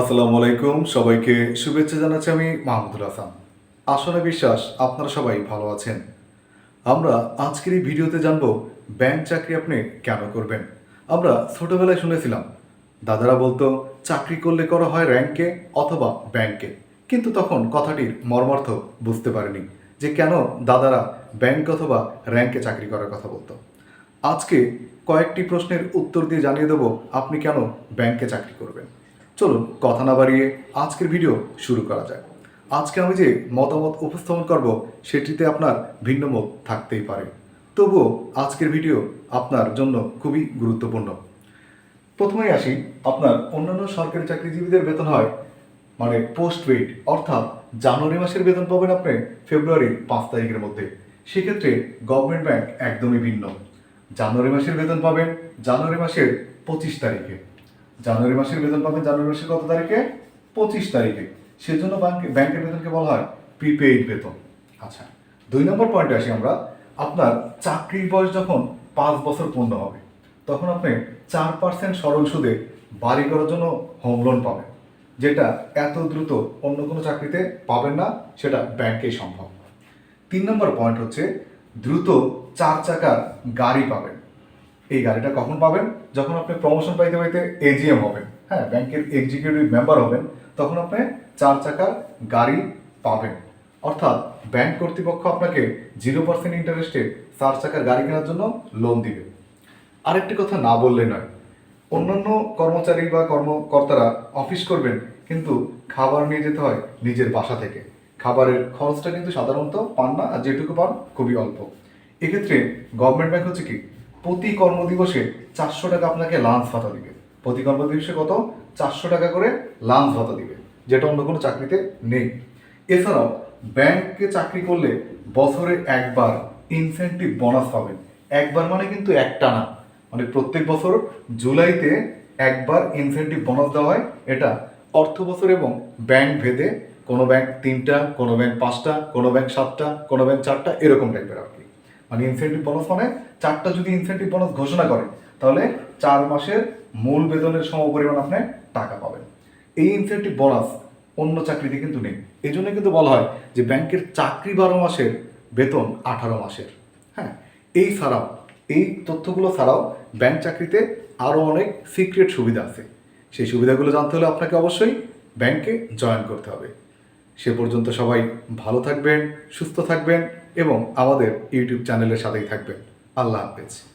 আসসালামু আলাইকুম, সবাইকে শুভেচ্ছা জানাচ্ছি আমি মাহমুদুল হাসান। আসলে বিশ্বাস, আপনারা সবাই ভালো আছেন। আমরা আজকের এই ভিডিওতে জানব, ব্যাংক চাকরি আপনি কেন করবেন? আমরা ছোটবেলায় শুনেছিলাম, দাদারা বলতো, চাকরি করলে করা হয় র্যাঙ্কে অথবা ব্যাংকে। কিন্তু তখন কথাটির মর্মার্থ বুঝতে পারেনি, যে কেন দাদারা ব্যাংক অথবা র্যাঙ্কে চাকরি করার কথা বলতো। আজকে কয়েকটি প্রশ্নের উত্তর দিয়ে জানিয়ে দেবো, আপনি কেন ব্যাংকে চাকরি করবেন? চলুন কথা না বাড়িয়ে আজকের ভিডিও শুরু করা যায় আজকে আমি যে মতামত উপস্থাপন করব, সেটিতে আপনার ভিন্ন মত থাকতেই পারে। তবুও আজকের ভিডিও আপনার জন্য খুবই গুরুত্বপূর্ণ। প্রথমেই আসি, আপনার অন্যান্য সরকারি চাকরিজীবীদের বেতন হয় মানে পোস্ট পেইড অর্থাৎ জানুয়ারি মাসের বেতন পাবেন আপনি ফেব্রুয়ারির পাঁচ তারিখের মধ্যে। সেক্ষেত্রে গভর্নমেন্ট ব্যাংক একদমই ভিন্ন। জানুয়ারি মাসের বেতন পাবেন জানুয়ারি মাসের পঁচিশ তারিখে। জানুয়ারি মাসের বেতন পাবেন জানুয়ারি মাসের কত তারিখে? পঁচিশ তারিখে। সেজন্য ব্যাংকে ব্যাংকের বেতনকে বলা হয় প্রিপেইড বেতন। আচ্ছা দুই নম্বর পয়েন্টে আসি আমরা। আপনার চাকরির বয়স যখন পাঁচ বছর পূর্ণ হবে, তখন আপনি চার পার্সেন্ট সরল সুদে বাড়ি করার জন্য হোম লোন পাবেন, যেটা এত দ্রুত অন্য কোনো চাকরিতে পাবেন না, সেটা ব্যাংকেই সম্ভব। তিন নম্বর পয়েন্ট হচ্ছে দ্রুত চার চাকার গাড়ি পাবেন। এই গাড়িটা কখন পাবেন? যখন আপনি প্রমোশন পাইতে পাইতে এজিএম হবেন। হ্যাঁ ব্যাংকের এক্সিকিউটিভ মেম্বার হবেন, তখন আপনি চার চাকার গাড়ি পাবেন। অর্থাৎ ব্যাংক কর্তৃপক্ষ আপনাকে জিরো পার্সেন্ট ইন্টারেস্টে চার চাকার গাড়ি কেনার জন্য লোন দিবে। আরেকটি কথা না বললে নয়, অন্যান্য কর্মচারী বা কর্মকর্তারা অফিস করবেন, কিন্তু খাবার নিয়ে যেতে হয় নিজের বাসা থেকে। খাবারের খরচটা কিন্তু সাধারণত পান না, আর যেটুকু পান খুবই অল্প। এক্ষেত্রে গভর্নমেন্ট ব্যাংক হচ্ছে কি? প্রতি কর্মদিবসে চারশো টাকা আপনাকে লাঞ্চ ভাতা দিবে। প্রতি কর্মদিবসে কত? চারশো টাকা করে লাঞ্চ ভাতা দিবে, যেটা অন্য কোনো চাকরিতে নেই। এছাড়াও ব্যাংকে চাকরি করলে বছরে একবার ইনসেন্টিভ বোনাস পাবেন। একবার মানে কিন্তু একটা না। মানে প্রত্যেক বছর জুলাইতে একবার ইনসেন্টিভ বোনাস দেওয়া হয়। এটা অর্থ বছর এবং ব্যাংক ভেদে কোনো ব্যাংক তিনটা, কোনো ব্যাংক পাঁচটা, কোনো ব্যাংক সাতটা, কোনো ব্যাংক চারটা, এরকম টাইপের আর কি। মানে ইনসেন্টিভ বোনাস মানে চারটা যদি ইনসেন্টিভ বোনাস ঘোষণা করে, তাহলে চার মাসের মূল বেতনের সমপরিমাণ আপনি টাকা পাবেন। এই ইনসেন্টিভ বোনাস অন্য চাকরিতে কিন্তু নেই। এই জন্য কিন্তু বলা হয় যে ব্যাংকের চাকরি বারো মাসের, বেতন আঠারো মাসের। হ্যাঁ এই ছাড়াও, এই তথ্যগুলো ছাড়াও ব্যাংক চাকরিতে আরও অনেক সিক্রেট সুবিধা আছে। সেই সুবিধাগুলো জানতে হলে আপনাকে অবশ্যই ব্যাংকে জয়েন করতে হবে। সে পর্যন্ত সবাই ভালো থাকবেন, সুস্থ থাকবেন এবং আমাদের ইউটিউব চ্যানেলের সাথেই থাকবেন। আল্লাহ হাফেজ।